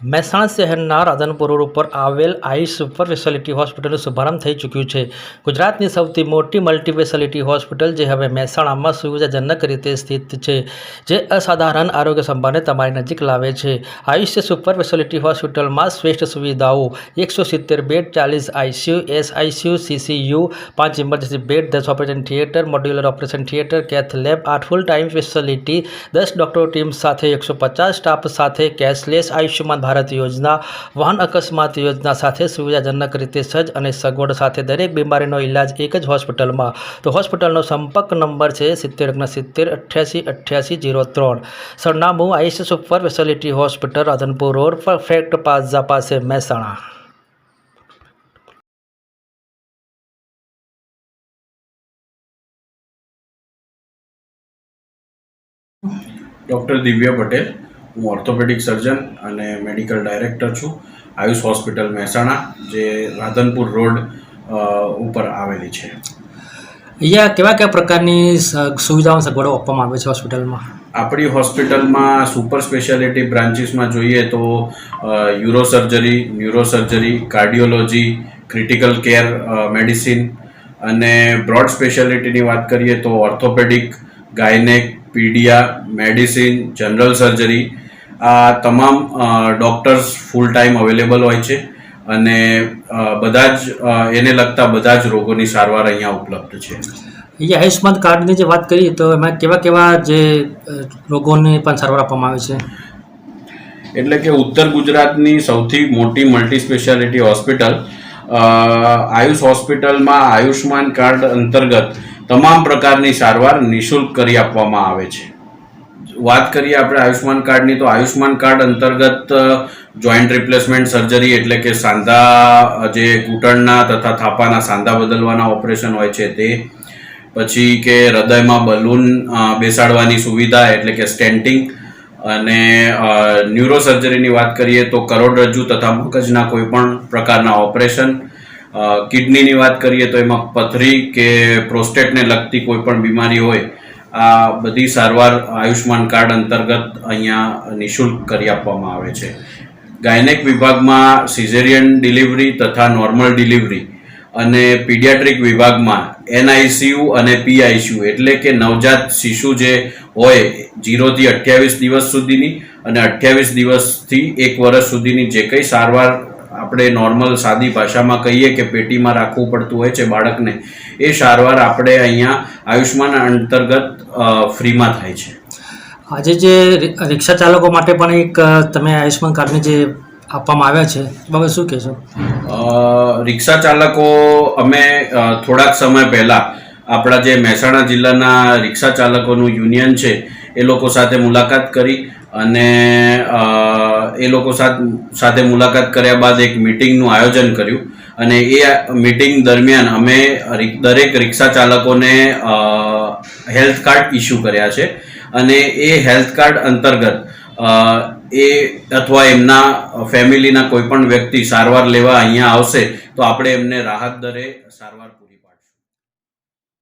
મહેસાણા શહેરના રાધનપુર ઉપર આવેલ આઈ સુપર ફેસિલિટી હોસ્પિટલનો શુભારંભ થઈ ચૂક્યું છે. ગુજરાતની સૌથી મોટી મલ્ટી ફેસિલિટી હોસ્પિટલ જે હવે મહેસાણામાં સુવિધાજનક રીતે સ્થિત છે, જે અસાધારણ આરોગ્ય સંભાળને તમારી નજીક લાવે છે. આયુષ્ય સુપર ફેસિલિટી હોસ્પિટલમાં શ્રેષ્ઠ સુવિધાઓ, એકસો સિત્તેર બેડ, ચાલીસ આઈસીયુ એસઆઈસીયુ સીસીયુ પાંચ ઇમરજન્સી બેડ, દસ operation theatre, modular operation theatre, cath lab, આઠ ફૂલ ટાઈમ ફેસિલિટી દસ ડૉક્ટર ટીમ સાથે એકસો પચાસ સ્ટાફ સાથે કેશલેસ આયુષ્યમાન ભારત યોજના, વાહન અકસ્માત યોજના સાથે સુવિધાજનક રીતે સજ્જ અને સગવડ સાથે દરેક બીમારીનો ઇલાજ એક જ હોસ્પિટલમાં. તો હોસ્પિટલનો સંપર્ક નંબર છે સિત્તેર સિત્તેર, અઠ્યાસી અઠ્યાસી, જીરો ત્રણ. સરનામું ice super speciality hospital, Radhanpur road, perfect plaza પાસે, મહેસાણા. ડૉક્ટર દિવ્ય પટેલ. હું ઓર્થોપેડિક સર્જન અને મેડિકલ ડાયરેક્ટર છું આયુષ હોસ્પિટલ મહેસાણા જે રાધનપુર રોડ ઉપર આવેલી છે. અહીંયા કેવા કેવા પ્રકારની સુવિધાઓ સગવડો આપવામાં આવે છે હોસ્પિટલમાં? આપણી હોસ્પિટલમાં સુપર સ્પેશિયાલિટી બ્રાન્ચીસમાં જોઈએ તો uro surgery neuro surgery cardiology critical care medicine અને બ્રોડ સ્પેશિયાલિટીની વાત કરીએ તો orthopaedic gynaec paedia medicine general surgery આ તમામ ડૉક્ટર્સ ફૂલ ટાઈમ અવેલેબલ હોય છે અને બધા જ એને લગતા બધા જ રોગોની સારવાર અહીંયા ઉપલબ્ધ છે. અહીંયા આયુષ્માન કાર્ડની જે વાત કરીએ તો એમાં કેવા કેવા જે રોગોને રોગોની પણ સારવાર આપવામાં આવે છે? એટલે કે ઉત્તર ગુજરાતની સૌથી મોટી મલ્ટી સ્પેશિયાલિટી હોસ્પિટલ આયુષ હોસ્પિટલમાં આયુષ્યમાન કાર્ડ અંતર્ગત તમામ પ્રકારની સારવાર નિઃશુલ્ક કરી આપવામાં આવે છે. વાત કરીએ આપણે આયુષ્માન કાર્ડની, તો આયુષ્માન કાર્ડ અંતર્ગત જોઈન્ટ રિપ્લેસમેન્ટ સર્જરી એટલે કે સાંધા જે ઘૂંટણના તથા થાપાના સાંધા બદલવાના ઓપરેશન હોય છે તે. પછી કે હૃદયમાં બલૂન બેસાડવાની સુવિધા એટલે કે સ્ટેન્ટિંગ અને ન્યુરો સર્જરીની વાત કરીએ તો કરોડરજ્જુ તથા મગજના કોઈ પણ પ્રકારના ઓપરેશન કિડનીની વાત કરીએ તો એમાં પથરી કે પ્રોસ્ટેટને લગતી કોઈ પણ બીમારી હોય આ બધી સારવાર આયુષ્માન કાર્ડ અંતર્ગત અહીંયા નિઃશુલ્ક કરી આપવામાં આવે છે. ગાયનેક વિભાગમાં સિઝેરિયન ડિલિવરી તથા નોર્મલ ડિલિવરી અને પીડિયાટ્રિક વિભાગમાં એનઆઈસીયુ અને પીઆઈસીયુ એટલે કે નવજાત શિશુ જે હોય જીરોથી અઠ્યાવીસ દિવસ સુધીની અને અઠ્યાવીસ દિવસથી એક વર્ષ સુધીની જે કંઈ સારવાર આપણે નોર્મલ સાદી ભાષામાં કહીએ કે પેટીમાં રાખવું પડતું હોય છે બાળકને એ સારવાર આપણે અહીંયા આયુષ્માન અંતર્ગત ફ્રીમાં થાય છે. આજે જે રિક્ષા ચાલકો માટે પણ એક તમે આયુષ્માન કાર્ડની જે આપવામાં આવ્યા છે બાબત શું કહેશો? રિક્ષા ચાલકો અમે થોડાક સમય પહેલાં આપણા જે મહેસાણા જિલ્લાના રિક્ષા ચાલકોનું યુનિયન છે એ લોકો સાથે મુલાકાત કરી અને એ લોકો સાથ- મુલાકાત કર્યા બાદ એક મિટિંગનું આયોજન કર્યું. અને એ મિટિંગ દરમિયાન અમે દરેક રિક્ષા ચાલકોને હેલ્થ કાર્ડ ઇસ્યુ કર્યા છે. અને એ હેલ્થ કાર્ડ અંતર્ગત એ અથવા એમના ફેમિલીના કોઈ પણ વ્યક્તિ સારવાર લેવા અહીંયા આવશે, તો આપણે એમને રાહત દરે સારવાર